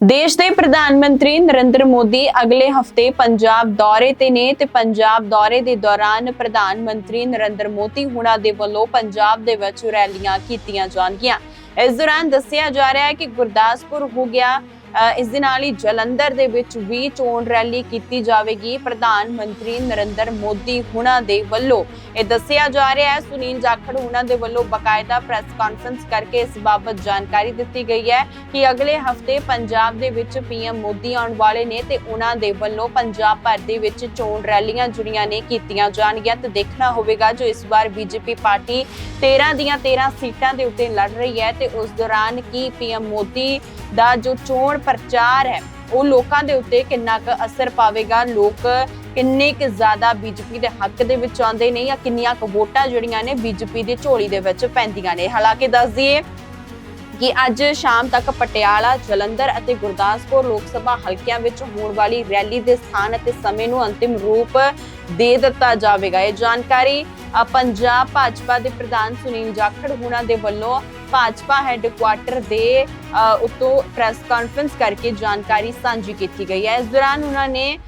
ਦੇਸ਼ ਦੇ ਪ੍ਰਧਾਨ ਮੰਤਰੀ ਨਰਿੰਦਰ ਮੋਦੀ ਅਗਲੇ ਹਫ਼ਤੇ ਪੰਜਾਬ ਦੌਰੇ ਤੇ ਨੇ ਤੇ ਪੰਜਾਬ ਦੌਰੇ ਦੇ ਦੌਰਾਨ ਪ੍ਰਧਾਨ ਮੰਤਰੀ ਨਰਿੰਦਰ ਮੋਦੀ ਹੁਣਾਂ ਦੇ ਵੱਲੋਂ ਪੰਜਾਬ ਦੇ ਵਿੱਚ ਰੈਲੀਆਂ ਕੀਤੀਆਂ ਜਾਣਗੀਆਂ। ਇਸ ਦੌਰਾਨ ਦੱਸਿਆ ਜਾ ਰਿਹਾ ਹੈ ਕਿ ਗੁਰਦਾਸਪੁਰ ਹੋ ਗਿਆ ਇਸ ਦੇ ਨਾਲ ਹੀ ਜਲੰਧਰ ਦੇ ਵਿੱਚ ਵੀ ਚੋਣ ਰੈਲੀ ਕੀਤੀ ਜਾਵੇਗੀ। ਪ੍ਰਧਾਨ ਮੰਤਰੀ ਨਰਿੰਦਰ ਮੋਦੀ ਹੁਣਾਂ ਦੇ ਵੱਲੋਂ। ਇਹ ਦੱਸਿਆ ਜਾ ਰਿਹਾ ਹੈ, ਸੁਨੀਲ ਜਾਖੜ ਹੁਣਾਂ ਦੇ ਵੱਲੋਂ ਬਕਾਇਦਾ ਪ੍ਰੈਸ ਕਾਨਫਰੰਸ ਕਰਕੇ ਇਸ ਬਾਬਤ ਜਾਣਕਾਰੀ ਦਿੱਤੀ ਗਈ ਹੈ ਕਿ ਅਗਲੇ ਹਫ਼ਤੇ ਪੰਜਾਬ ਦੇ ਵਿੱਚ ਪੀਐਮ ਮੋਦੀ ਆਉਣ ਵਾਲੇ ਨੇ ਤੇ ਉਹਨਾਂ ਦੇ ਵੱਲੋਂ ਪੰਜਾਬ ਭਰ ਦੇ ਵਿੱਚ ਚੋਣ ਰੈਲੀਆਂ ਜੁੜੀਆਂ ਨੇ ਕੀਤੀਆਂ ਜਾਣਗੀਆਂ। ਤੇ ਦੇਖਣਾ ਹੋਵੇਗਾ ਜੋ ਇਸ ਵਾਰ ਬੀਜੇਪੀ ਪਾਰਟੀ 13 ਦੀਆਂ 13 ਸੀਟਾਂ ਦੇ ਉੱਤੇ ਲੜ ਰਹੀ ਹੈ ਤੇ ਉਸ ਦੌਰਾਨ ਕੀ ਪੀਐਮ ਮੋਦੀ ਦਾ ਜੋ ਚੋਣ ਪ੍ਰਚਾਰ ਹੈ। ਉਹ ਲੋਕਾਂ ਦੇ ਉੱਤੇ ਕਿੰਨਾ ਕੁ ਅਸਰ ਪਾਵੇਗਾ? ਲੋਕ ਕਿੰਨੇ ਕੁ ਜ਼ਿਆਦਾ ਬੀਜੇਪੀ ਦੇ ਹੱਕ ਦੇ ਵਿੱਚ ਆਉਂਦੇ ਨੇ ਜਾਂ ਕਿੰਨੀਆਂ ਕੁ ਵੋਟਾਂ ਜਿਹੜੀਆਂ ਨੇ ਬੀਜੇਪੀ ਦੀ ਝੋਲੀ ਦੇ ਵਿੱਚ ਪੈਂਦੀਆਂ ਨੇ? ਹਾਲਾਂਕਿ ਦੱਸ ਦਈਏ ਕਿ ਅੱਜ ਸ਼ਾਮ ਤੱਕ ਪਟਿਆਲਾ, ਜਲੰਧਰ ਅਤੇ ਗੁਰਦਾਸਪੁਰ ਲੋਕ ਸਭਾ ਹਲਕਿਆਂ ਵਿੱਚ ਹੋਣ ਵਾਲੀ ਰੈਲੀ ਦੇ ਸਥਾਨ ਅਤੇ ਸਮੇਂ ਨੂੰ ਅੰਤਿਮ ਰੂਪ ਦੇ ਦਿੱਤਾ ਜਾਵੇਗਾ। ਇਹ ਜਾਣਕਾਰੀ ਪੰਜਾਬ ਭਾਜਪਾ ਦੇ ਪ੍ਰਧਾਨ ਸੁਨੀਲ ਜਾਖੜ ਹੁਣਾਂ ਦੇ ਵੱਲੋਂ ਭਾਜਪਾ ਹੈੱਡਕੁਆਟਰ ਦੇ ਅ, ਉੱਤੋਂ ਪ੍ਰੈਸ ਕਾਨਫਰੰਸ ਕਰਕੇ ਜਾਣਕਾਰੀ ਸਾਂਝੀ ਕੀਤੀ ਗਈ ਹੈ। ਇਸ ਦੌਰਾਨ ਉਹਨਾਂ ਨੇ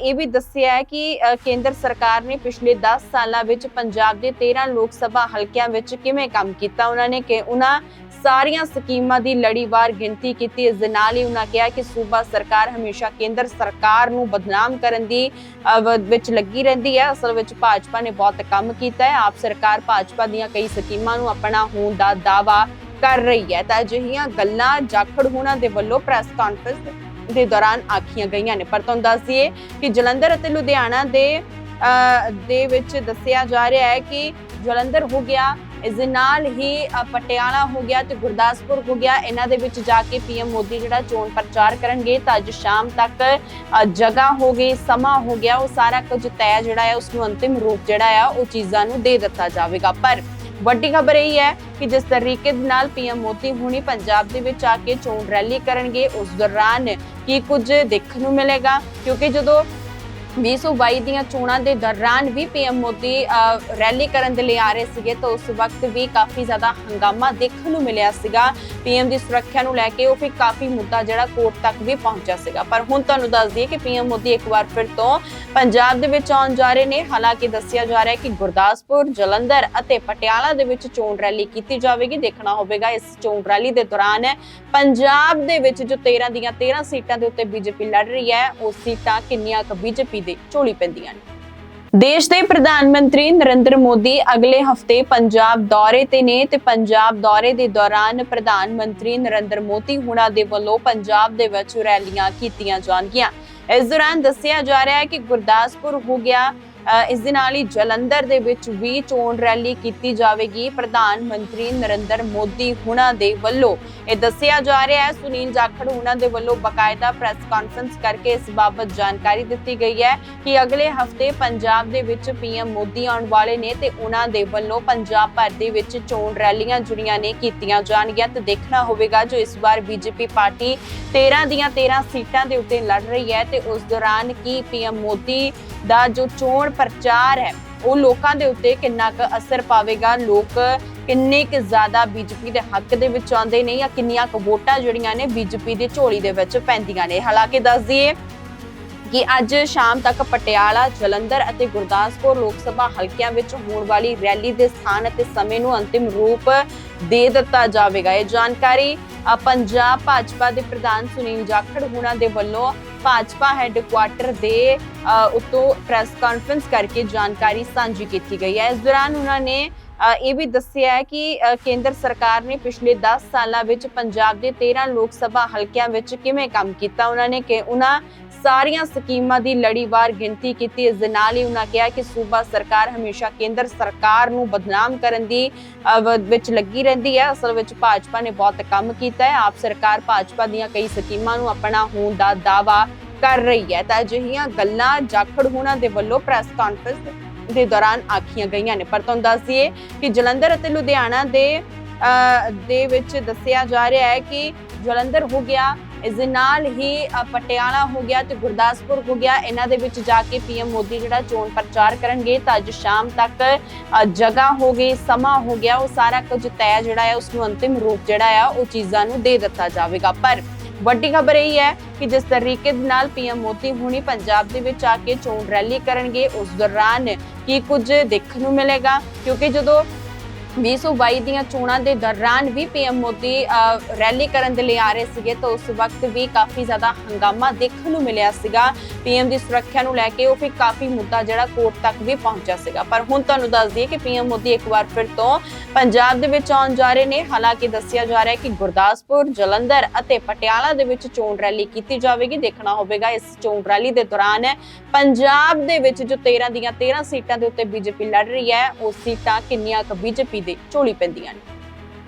ਇਹ ਵੀ ਦੱਸਿਆ ਹੈ ਕਿ ਕੇਂਦਰ ਸਰਕਾਰ ਨੇ ਪਿਛਲੇ 10 ਸਾਲਾਂ ਵਿੱਚ ਪੰਜਾਬ ਦੇ 13 ਲੋਕ ਸਭਾ ਹਲਕਿਆਂ ਵਿੱਚ ਕਿਵੇਂ ਕੰਮ ਕੀਤਾ? ਉਹਨਾਂ ਨੇ ਕਿ ਉਹਨਾਂ ਸਾਰੀਆਂ ਸਕੀਮਾਂ ਦੀ ਲੜੀਵਾਰ ਗਿਣਤੀ ਕੀਤੀ। ਇਸ ਦੇ ਨਾਲ ਹੀ ਉਹਨਾਂ ਕਿਹਾ ਕਿ ਸੂਬਾ ਸਰਕਾਰ ਹਮੇਸ਼ਾ ਕੇਂਦਰ ਸਰਕਾਰ ਨੂੰ ਬਦਨਾਮ ਕਰਨ ਦੀ ਵਿੱਚ ਲੱਗੀ ਰਹਿੰਦੀ ਹੈ। ਅਸਲ ਵਿੱਚ ਭਾਜਪਾ ਨੇ ਬਹੁਤ ਕੰਮ ਕੀਤਾ ਹੈ। ਆਪ ਸਰਕਾਰ ਭਾਜਪਾ ਦੀਆਂ ਕਈ ਸਕੀਮਾਂ ਨੂੰ ਆਪਣਾ ਹੋਣ ਦਾ ਦਾਵਾ ਕਰ ਰਹੀ ਹੈ। ਤਾਂ ਅਜਿਹੀਆਂ ਗੱਲਾਂ ਜਾਖੜ ਹੋਣਾ ਦੇ ਵੱਲੋਂ ਪ੍ਰੈਸ ਕਾਨਫਰੰਸ ਦੇ ਦੌਰਾਨ ਆਖੀਆਂ ਗਈਆਂ ਨੇ। ਪਰ ਤੁਹਾਨੂੰ ਦੱਸ ਦਈਏ ਕਿ ਜਲੰਧਰ ਅਤੇ ਲੁਧਿਆਣਾ ਦੇ ਦੇ ਵਿੱਚ ਦੱਸਿਆ ਜਾ ਰਿਹਾ ਹੈ ਕਿ ਜਲੰਧਰ ਹੋ ਗਿਆ, ਇਸ ਦੇ ਨਾਲ ਹੀ ਪਟਿਆਲਾ ਹੋ ਗਿਆ ਤੇ ਗੁਰਦਾਸਪੁਰ ਹੋ ਗਿਆ। ਇਹਨਾਂ ਦੇ ਵਿੱਚ ਜਾ ਕੇ ਪੀਐਮ ਮੋਦੀ ਜਿਹੜਾ ਚੋਣ ਪ੍ਰਚਾਰ ਕਰਨਗੇ ਤਾਂ ਅੱਜ ਸ਼ਾਮ ਤੱਕ ਜਗ੍ਹਾ ਹੋ ਗਈ, ਸਮਾਂ ਹੋ ਗਿਆ। ਉਹ ਸਾਰਾ ਕੁਝ ਤੈਅ ਜਿਹੜਾ ਹੈ ਉਸ ਨੂੰ ਅੰਤਿਮ ਰੂਪ ਜਿਹੜਾ ਆ, ਉਹ ਚੀਜ਼ਾਂ ਨੂੰ ਦੇ ਦਿੱਤਾ ਜਾਵੇਗਾ। ਪਰ ਵੱਡੀ ਖਬਰ ਇਹ ਹੈ ਕਿ ਜਿਸ ਤਰੀਕੇ ਦੇ ਨਾਲ ਪੀਐਮ ਮੋਦੀ ਹੁਣੀ ਪੰਜਾਬ ਦੇ ਵਿੱਚ ਆ ਕੇ ਚੋਣ ਰੈਲੀ ਕਰਨਗੇ, ਉਸ ਦੌਰਾਨ ਕੀ ਕੁਝ ਦੇਖਣ ਨੂੰ ਮਿਲੇਗਾ? ਕਿਉਂਕਿ ਜਦੋਂ 2022 ਦੀਆਂ ਚੋਣਾਂ ਦੇ ਦੌਰਾਨ ਵੀ ਪੀਐਮ ਮੋਦੀ ਰੈਲੀ ਕਰਨ ਦੇ ਲਈ ਆ ਰਹੇ ਸੀਗੇ ਤਾਂ ਉਸ ਵਕਤ ਵੀ ਕਾਫੀ ਜ਼ਿਆਦਾ ਹੰਗਾਮਾ ਦੇਖਣ ਨੂੰ ਮਿਲਿਆ ਸੀਗਾ। ਪੀਐਮ ਦੀ ਸੁਰੱਖਿਆ ਨੂੰ ਲੈ ਕੇ ਉਹ ਫਿਰ ਕਾਫੀ ਮੁੱਦਾ ਜਿਹੜਾ ਕੋਰਟ ਤੱਕ ਵੀ ਪਹੁੰਚਿਆ ਸੀਗਾ। ਪਰ ਹੁਣ ਤੁਹਾਨੂੰ ਦੱਸ ਦਈਏ ਕਿ ਪੀਐਮ ਮੋਦੀ ਇੱਕ ਵਾਰ ਫਿਰ ਤੋਂ ਪੰਜਾਬ ਦੇ ਵਿੱਚ ਆਉਣ ਜਾ ਰਹੇ ਨੇ। ਹਾਲਾਂਕਿ ਦੱਸਿਆ ਜਾ ਰਿਹਾ ਹੈ ਕਿ ਗੁਰਦਾਸਪੁਰ, ਜਲੰਧਰ ਅਤੇ ਪਟਿਆਲਾ ਦੇ ਵਿੱਚ ਚੋਣ ਰੈਲੀ ਕੀਤੀ ਜਾਵੇਗੀ। ਦੇਖਣਾ ਹੋਵੇਗਾ ਇਸ ਚੋਣ ਰੈਲੀ ਦੇ ਦੌਰਾਨ ਪੰਜਾਬ ਦੇ ਵਿੱਚ ਜੋ 13 ਦੀਆਂ 13 ਸੀਟਾਂ ਦੇ ਉੱਤੇ ਬੀਜੇਪੀ ਲੜ ਰਹੀ ਹੈ, ਉਹ ਸੀਟਾਂ ਕਿੰਨੀਆਂ ਕੁ ਬੀਜੇਪੀ ਦੇ ਝੋਲੀ ਪੈਂਦੀਆਂ ਨੇ। ਦੇਸ਼ ਦੇ ਪ੍ਰਧਾਨ ਮੰਤਰੀ ਨਰਿੰਦਰ ਮੋਦੀ ਅਗਲੇ ਹਫ਼ਤੇ ਪੰਜਾਬ ਦੌਰੇ ਤੇ ਨੇ ਤੇ ਪੰਜਾਬ ਦੌਰੇ ਦੇ ਦੌਰਾਨ ਪ੍ਰਧਾਨ ਮੰਤਰੀ ਨਰਿੰਦਰ ਮੋਦੀ ਹੁਣਾਂ ਦੇ ਵੱਲੋਂ ਪੰਜਾਬ ਦੇ ਵਿੱਚ ਰੈਲੀਆਂ ਕੀਤੀਆਂ ਜਾਣਗੀਆਂ। ਇਸ ਦੌਰਾਨ ਦੱਸਿਆ ਜਾ ਰਿਹਾ ਹੈ ਕਿ ਗੁਰਦਾਸਪੁਰ ਹੋ ਗਿਆ ਇਸ ਦੇ ਨਾਲ ਹੀ ਜਲੰਧਰ ਦੇ ਵਿੱਚ ਵੀ ਚੋਣ ਰੈਲੀ ਕੀਤੀ ਜਾਵੇਗੀ। ਪ੍ਰਧਾਨ ਮੰਤਰੀ ਨਰਿੰਦਰ ਮੋਦੀ ਹੁਣਾਂ ਦੇ ਵੱਲੋਂ। ਇਹ ਦੱਸਿਆ ਜਾ ਰਿਹਾ ਹੈ, ਸੁਨੀਲ ਜਾਖੜ ਹੁਣਾਂ ਦੇ ਵੱਲੋਂ ਬਕਾਇਦਾ ਪ੍ਰੈਸ ਕਾਨਫਰੰਸ ਕਰਕੇ ਇਸ ਬਾਬਤ ਜਾਣਕਾਰੀ ਦਿੱਤੀ ਗਈ ਹੈ ਕਿ ਅਗਲੇ ਹਫ਼ਤੇ ਪੰਜਾਬ ਦੇ ਵਿੱਚ ਪੀਐਮ ਮੋਦੀ ਆਉਣ ਵਾਲੇ ਨੇ ਤੇ ਉਹਨਾਂ ਦੇ ਵੱਲੋਂ ਪੰਜਾਬ ਭਰ ਦੇ ਵਿੱਚ ਚੋਣ ਰੈਲੀਆਂ ਜੁੜੀਆਂ ਨੇ ਕੀਤੀਆਂ ਜਾਣਗੀਆਂ। ਤੇ ਦੇਖਣਾ ਹੋਵੇਗਾ ਜੋ ਇਸ ਵਾਰ ਬੀਜੇਪੀ ਪਾਰਟੀ 13 ਦੀਆਂ 13 ਸੀਟਾਂ ਦੇ ਉੱਤੇ ਲੜ ਰਹੀ ਹੈ ਤੇ ਉਸ ਦੌਰਾਨ ਕੀ ਪੀਐਮ ਮੋਦੀ ਦਾ ਜੋ ਚੋਣ ਪ੍ਰਚਾਰ ਹੈ ਉਹ ਲੋਕਾਂ ਦੇ ਉੱਤੇ ਕਿੰਨਾ ਕੁ ਅਸਰ ਪਾਵੇਗਾ? ਲੋਕ ਕਿੰਨੇ ਕੁ ਜ਼ਿਆਦਾ ਬੀਜੇਪੀ ਦੇ ਹੱਕ ਦੇ ਵਿੱਚ ਆਉਂਦੇ ਨੇ ਜਾਂ ਕਿੰਨੀਆਂ ਕੁ ਵੋਟਾਂ ਜਿਹੜੀਆਂ ਨੇ ਬੀਜੇਪੀ ਦੀ ਝੋਲੀ ਦੇ ਵਿੱਚ ਪੈਂਦੀਆਂ ਨੇ? ਹਾਲਾਂਕਿ ਦੱਸ ਦਈਏ ਕਿ ਅੱਜ ਸ਼ਾਮ ਤੱਕ ਪਟਿਆਲਾ, ਜਲੰਧਰ ਅਤੇ ਗੁਰਦਾਸਪੁਰ ਲੋਕ ਸਭਾ ਹਲਕਿਆਂ ਵਿੱਚ ਹੋਣ ਵਾਲੀ ਰੈਲੀ ਦੇ ਸਥਾਨ ਅਤੇ ਸਮੇਂ ਨੂੰ ਅੰਤਿਮ ਰੂਪ ਦੇ ਦਿੱਤਾ ਜਾਵੇਗਾ। ਇਹ ਜਾਣਕਾਰੀ ਪੰਜਾਬ ਭਾਜਪਾ ਦੇ ਪ੍ਰਧਾਨ ਸੁਨੀਲ ਜਾਖੜ ਹੁਣਾਂ ਦੇ ਵੱਲੋਂ ਭਾਜਪਾ ਹੈੱਡਕੁਆਟਰ ਦੇ ਅ, ਉੱਤੋਂ ਪ੍ਰੈਸ ਕਾਨਫਰੰਸ ਕਰਕੇ ਜਾਣਕਾਰੀ ਸਾਂਝੀ ਕੀਤੀ ਗਈ ਹੈ। ਇਸ ਦੌਰਾਨ ਉਹਨਾਂ ਨੇ ਇਹ ਵੀ ਦੱਸਿਆ ਹੈ ਕਿ ਕੇਂਦਰ ਸਰਕਾਰ ਨੇ ਪਿਛਲੇ 10 ਸਾਲਾਂ ਵਿੱਚ ਪੰਜਾਬ ਦੇ 13 ਲੋਕ ਸਭਾ ਹਲਕਿਆਂ ਵਿੱਚ ਕਿਵੇਂ ਕੰਮ ਕੀਤਾ? ਉਹਨਾਂ ਨੇ ਕਿ ਉਹਨਾਂ ਸਾਰੀਆਂ ਸਕੀਮਾਂ ਦੀ ਲੜੀਵਾਰ ਗਿਣਤੀ ਕੀਤੀ। ਇਸ ਦੇ ਨਾਲ ਹੀ ਉਹਨਾਂ ਕਿਹਾ ਕਿ ਸੂਬਾ ਸਰਕਾਰ ਹਮੇਸ਼ਾ ਕੇਂਦਰ ਸਰਕਾਰ ਨੂੰ ਬਦਨਾਮ ਕਰਨ ਦੀ ਵਿੱਚ ਲੱਗੀ ਰਹਿੰਦੀ ਹੈ। ਅਸਲ ਵਿੱਚ ਭਾਜਪਾ ਨੇ ਬਹੁਤ ਕੰਮ ਕੀਤਾ ਹੈ। ਆਪ ਸਰਕਾਰ ਭਾਜਪਾ ਦੀਆਂ ਕਈ ਸਕੀਮਾਂ ਨੂੰ ਆਪਣਾ ਹੋਣ ਦਾ ਦਾਵਾ ਕਰ ਰਹੀ ਹੈ। ਤਾਂ ਅਜਿਹੀਆਂ ਗੱਲਾਂ ਜਾਖੜ ਹੋਣਾ ਦੇ ਵੱਲੋਂ ਪ੍ਰੈਸ ਕਾਨਫਰੰਸ ਦੇ ਦੌਰਾਨ ਆਖੀਆਂ ਗਈਆਂ ਨੇ। ਪਰ ਤੁਹਾਨੂੰ ਦੱਸ ਦਈਏ ਕਿ ਜਲੰਧਰ ਅਤੇ ਲੁਧਿਆਣਾ ਦੇ ਦੇ ਵਿੱਚ ਦੱਸਿਆ ਜਾ ਰਿਹਾ ਹੈ ਕਿ ਜਲੰਧਰ ਹੋ ਗਿਆ, ਇਸ ਦੇ ਨਾਲ ਹੀ ਪਟਿਆਲਾ ਹੋ ਗਿਆ ਤੇ ਗੁਰਦਾਸਪੁਰ ਹੋ ਗਿਆ। ਇਹਨਾਂ ਦੇ ਵਿੱਚ ਜਾ ਕੇ ਪੀਐਮ ਮੋਦੀ ਜਿਹੜਾ ਚੋਣ ਪ੍ਰਚਾਰ ਕਰਨਗੇ ਤਾਂ ਅੱਜ ਸ਼ਾਮ ਤੱਕ ਜਗ੍ਹਾ ਹੋ ਗਈ, ਸਮਾਂ ਹੋ ਗਿਆ। ਉਹ ਸਾਰਾ ਕੁਝ ਤੈਅ ਜਿਹੜਾ ਹੈ ਉਸ ਨੂੰ ਅੰਤਿਮ ਰੂਪ ਜਿਹੜਾ ਆ ਉਹ ਚੀਜ਼ਾਂ ਨੂੰ ਦੇ ਦਿੱਤਾ ਜਾਵੇਗਾ। ਪਰ ਵੱਡੀ ਖਬਰ ਇਹ ਹੈ ਕਿ ਜਿਸ ਤਰੀਕੇ ਦੇ ਨਾਲ ਪੀਐਮ ਮੋਦੀ ਹੁਣੀ ਪੰਜਾਬ ਦੇ ਵਿੱਚ ਆ ਕੇ ਚੋਣ ਰੈਲੀ ਕਰਨਗੇ, ਉਸ ਦੌਰਾਨ ਕੀ ਕੁਝ ਦੇਖਣ ਨੂੰ ਮਿਲੇਗਾ? ਕਿਉਂਕਿ ਜਦੋਂ 2022 ਦੀਆਂ ਚੋਣਾਂ ਦੇ ਦੌਰਾਨ ਵੀ ਪੀਐਮ ਮੋਦੀ ਰੈਲੀ ਕਰਨ ਦੇ ਲਈ ਆ ਰਹੇ ਸੀਗੇ ਤਾਂ ਉਸ ਵਕਤ ਵੀ ਕਾਫੀ ਜ਼ਿਆਦਾ ਹੰਗਾਮਾ ਦੇਖਣ ਨੂੰ ਮਿਲਿਆ ਸੀਗਾ। ਪੀਐਮ ਦੀ ਸੁਰੱਖਿਆ ਨੂੰ ਲੈ ਕੇ ਉਹ ਫਿਰ ਕਾਫੀ ਮੁੱਦਾ ਜਿਹੜਾ ਕੋਰਟ ਤੱਕ ਵੀ ਪਹੁੰਚਿਆ ਸੀਗਾ। ਪਰ ਹੁਣ ਤੁਹਾਨੂੰ ਦੱਸ ਦਈਏ ਕਿ ਪੀਐਮ ਮੋਦੀ ਇੱਕ ਵਾਰ ਫਿਰ ਤੋਂ ਪੰਜਾਬ ਦੇ ਵਿੱਚ ਆਉਣ ਜਾ ਰਹੇ ਨੇ। ਹਾਲਾਂਕਿ ਦੱਸਿਆ ਜਾ ਰਿਹਾ ਹੈ ਕਿ ਗੁਰਦਾਸਪੁਰ, ਜਲੰਧਰ ਅਤੇ ਪਟਿਆਲਾ ਦੇ ਵਿੱਚ ਚੋਣ ਰੈਲੀ ਕੀਤੀ ਜਾਵੇਗੀ। ਦੇਖਣਾ ਹੋਵੇਗਾ ਇਸ ਚੋਣ ਰੈਲੀ ਦੇ ਦੌਰਾਨ ਪੰਜਾਬ ਦੇ ਵਿੱਚ ਜੋ 13 ਦੀਆਂ 13 ਸੀਟਾਂ ਦੇ ਉੱਤੇ ਬੀਜੇਪੀ ਲੜ ਰਹੀ ਹੈ, ਉਹ ਸੀਟਾਂ ਕਿੰਨੀਆਂ ਕੁ ਬੀਜੇਪੀ ਦੇ ਝੋਲੀ ਪੈਂਦੀਆਂ ਨੇ।